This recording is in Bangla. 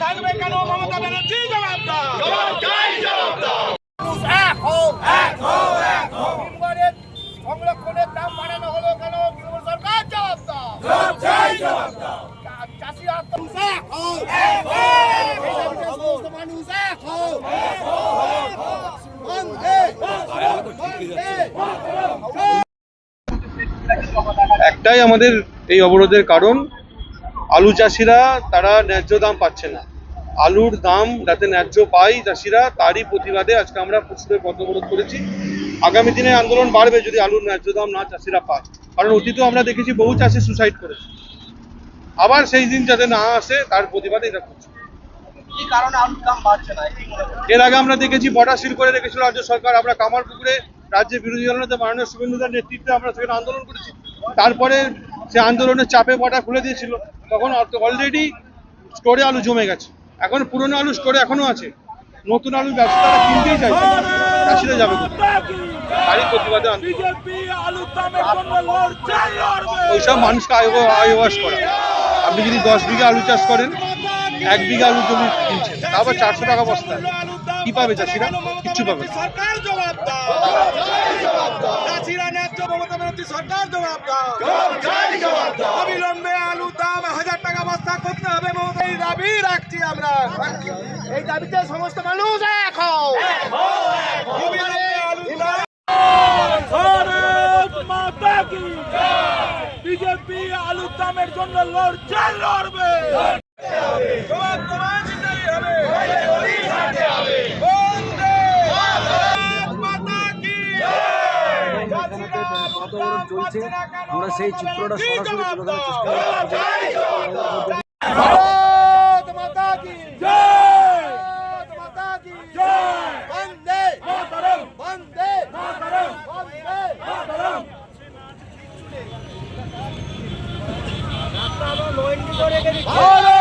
থাকবে কেন মমতা ব্যানার্জি? জবাব দাও। এক হোক এক হোক এক হোক সংরক্ষণের দাম বাড়ানো হলো কেন তৃণমূল সরকার? জবাব দাও। জবাব দাও। চাষি আত্মহত্যা। এক হোক এক হোক মানুষ এক হোক বন্দে বন্দে। একটাই আমাদের এই অবরোধের কারণ আলু চাষিরা তারা ন্যায্য দাম পাচ্ছে না। আলুর দাম যাতে ন্যায্য পায় চাষিরা তারই প্রতিবাদে আজকে আমরা প্রস্তুতের পথ অবরোধ করেছি। আগামী দিনে আন্দোলন বাড়বে যদি আলুর ন্যায্য দাম না চাষিরা পায়। কারণ অতীতেও আমরা দেখেছি বহু চাষি সুসাইড করেছে। আবার সেই দিন যাতে না আসে তার প্রতিবাদে এটা করছি? এর আগে আমরা দেখেছি বর্ডার সিল করে রেখেছিল রাজ্য সরকার। আমরা কামারপুকুরে রাজ্যের বিরোধী দলনেতা মাননীয় শুভেন্দুদার নেতৃত্বে আমরা সেখানে আন্দোলন করেছি। তারপরে সে আন্দোলনের চাপে বর্ডার খুলে দিয়েছিল। তখন অলরেডি স্টোরে আলু জমে গেছে। এখন পুরনো আলু স্টোরে এখনও আছে। নতুন আলু ব্যবসাদারা কিনতেই চাইছে চাষিরা যাবে? তারই প্রতিবাদে ওইসব মানুষকে আয় আয়বাস করা। আপনি যদি দশ বিঘা আলু চাষ করেন এক বিঘা আলু জমি কিনছেন। তারপর চারশো টাকা বস্তা। কি পাবে চাষিরা? কিচ্ছু পাবে না। সরকার জবাব দাও। এই দাবি রাখছি আমরা এই দাবিতে সমস্ত মানুষ এক বিজেপি আলুর দামের জন্য লড়ছে লড়বে? আমরা সেই চিত্রটা সরাসরি তুলে ধরার দাও? ভারত